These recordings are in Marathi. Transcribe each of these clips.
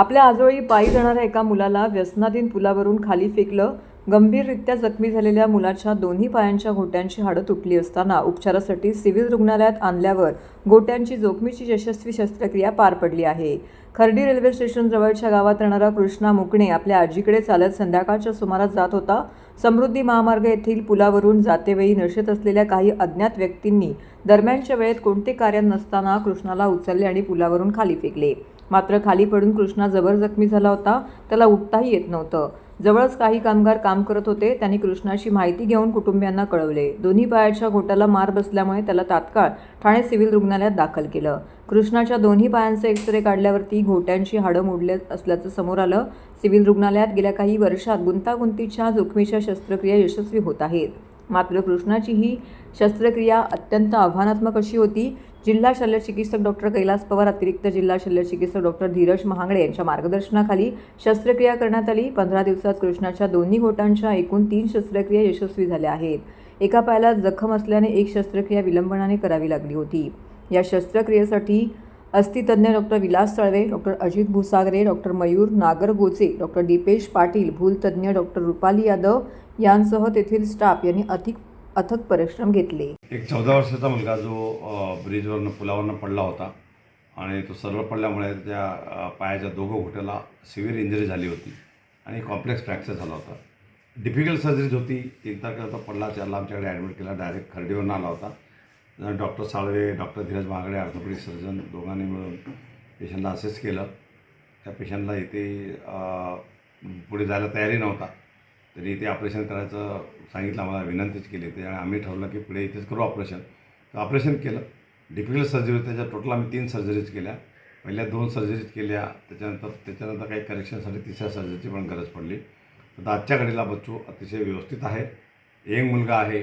आपल्या आजोळी पायी जाणाऱ्या एका मुलाला व्यसनाधीन पुलावरून खाली फेकलं गंभीररित्या जखमी झालेल्या मुलाच्या दोन्ही पायांच्या घोट्यांची हाडं तुटली असताना उपचारासाठी सिव्हिल रुग्णालयात आणल्यावर गोट्यांची जोखमीची यशस्वी शस्त्रक्रिया पार पडली आहे. खर्डी रेल्वे स्टेशन जवळच्या गावात राहणारा कृष्णा मुकणे आपल्या आजीकडे चालत संध्याकाळच्या सुमारास जात होता. समृद्धी महामार्ग येथील पुलावरून जातेवेळी नशेत असलेल्या काही अज्ञात व्यक्तींनी दरम्यानच्या वेळेत कोणते कार्य नसताना कृष्णाला उचलले आणि पुलावरून खाली फेकले. मात्र खाली पडून कृष्णा जबर जखमी झाला होता. त्याला उठताही येत नव्हतं. जवळच काही कामगार काम करत होते. त्यांनी कृष्णाची माहिती घेऊन कुटुंबियांना कळवले. दोन्ही पायाच्या घोटाला मार बसल्यामुळे त्याला तात्काळ ठाणे सिव्हिल रुग्णालयात दाखल केलं. कृष्णाच्या दोन्ही पायांचे एक्सरे काढल्यावरती घोट्यांची हाडं मोडले असल्याचं समोर आलं. सिव्हिल रुग्णालयात गेल्या काही वर्षात गुंतागुंतीच्या जोखमीच्या शस्त्रक्रिया यशस्वी होत आहेत. मात्र कृष्णाची ही शस्त्रक्रिया अत्यंत आव्हानात्मक अशी होती. जिल्हा शल्य चिकित्सक डॉक्टर कैलास पवार अतिरिक्त जिल्हा शल्य चिकित्सक डॉक्टर धीरज महांगडे यांच्या मार्गदर्शनाखाली शस्त्रक्रिया करण्यात आली. पंधरा दिवसात कृष्णाच्या दोन्ही गोटांच्या एकूण तीन शस्त्रक्रिया यशस्वी झाल्या आहेत. एका पायाला जखम असल्याने एक शस्त्रक्रिया विलंबनाने करावी लागली होती. या शस्त्रक्रियेसाठी अस्थितज्ञ doctor Vilas Talwe doctor Ajit Bhusagare doctor Mayur Nagargoche doctor Deepesh Patil भूलतज्ञ doctor Rupali Yadav यांसह तेथील स्टाफ यांनी अधिक अथक परिश्रम घेतले. एक चौदा वर्षाचा मुलगा जो अ, ब्रिजवरनं पुलावरनं पडला होता आणि तो सरळ पडल्यामुळे त्या पायाच्या दोघं घोट्याला सिव्हिअर इंजरी झाली होती आणि कॉम्प्लेक्स फ्रॅक्चर झाला होता. डिफिकल्ट सर्जरीज होती. एक तारखेला तो पडला. त्याला आमच्याकडे ॲडमिट केला. डायरेक्ट खर्डीवरून आला होता. डॉक्टर साळवे डॉक्टर धीरज महागडे ऑर्थोपेडिक सर्जन दोघांनी मिळून पेशंटला असेस केलं. त्या पेशंटला इथे पुढे जायला तयारी नव्हता. तरी इथे ऑपरेशन करायचं सांगितलं आम्हाला विनंतीच केली होती. आणि आम्ही ठरवलं की पुढे इथेच करू ऑपरेशन. तर ऑपरेशन केलं. डिफिकल्ट सर्जरी होती. त्याच्या टोटल आम्ही तीन सर्जरीज केल्या. पहिल्या दोन सर्जरीज केल्या. त्याच्यानंतर त्याच्यानंतर काही करेक्शनसाठी तिसऱ्या सर्जरीची पण गरज पडली. तर आजच्या घडीला बच्चू अतिशय व्यवस्थित आहे. यंग मुलगा आहे.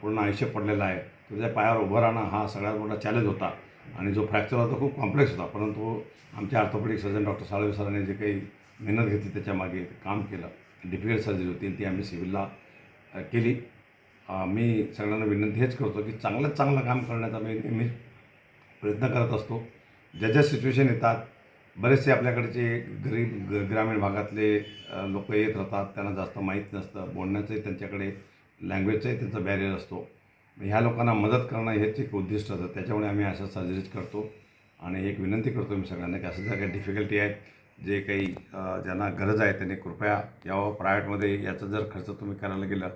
पूर्ण आयुष्य पडलेला आहे. त्याच्या पायावर उभं राहणं हा सगळ्यात मोठा चॅलेंज होता. आणि जो फ्रॅक्चर होता तो खूप कॉम्प्लेक्स होता. परंतु आमच्या ऑर्थोपेडिक सर्जन डॉक्टर साळवे सरांनी जे काही मेहनत घेतली त्याच्यामागे काम केलं. डिफिकल्ट सर्जरी होती ती आम्ही सिव्हिलला केली. मी सगळ्यांना विनंती हेच करतो की चांगलं चांगलं काम करण्याचा मी नेहमी प्रयत्न करत असतो. ज्या ज्या सिच्युएशन येतात बरेचसे आपल्याकडचे गरीब ग ग्रामीण भागातले लोक येत राहतात त्यांना जास्त माहीत नसतं बोलण्याचंही त्यांच्याकडे लँग्वेजचाही त्यांचा बॅरियर असतो. ह्या लोकांना मदत करणं हेच एक उद्दिष्ट असतं त्याच्यामुळे आम्ही अशा सर्जरीज करतो. आणि एक विनंती करतो मी सगळ्यांना की असं ज्या काही डिफिकल्टी आहेत जे काही ज्यांना गरज आहे त्यांनी कृपया यावं. प्रायव्हेटमध्ये याचा जर खर्च तुम्ही करायला गेलं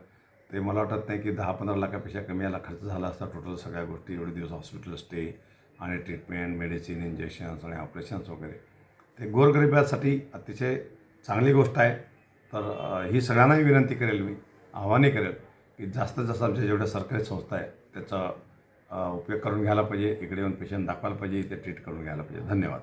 ते मला वाटत नाही की दहा पंधरा लाखापेक्षा कमी याला खर्च झाला असता टोटल सगळ्या गोष्टी. एवढे दिवस हॉस्पिटल स्टे आणि ट्रीटमेंट मेडिसिन इंजेक्शन्स आणि ऑपरेशन्स वगैरे. ते गोरगरिबासाठी अतिशय चांगली गोष्ट आहे. तर ही सगळ्यांनाही विनंती करेल मी आव्हाने करेल की जास्तीत जास्त आमच्या जेवढ्या सरकारी संस्था आहे त्याचा उपयोग करून घ्यायला पाहिजे. इकडे येऊन पेशंट दाखवायला पाहिजे इथे ट्रीट करून घ्यायला पाहिजे. धन्यवाद.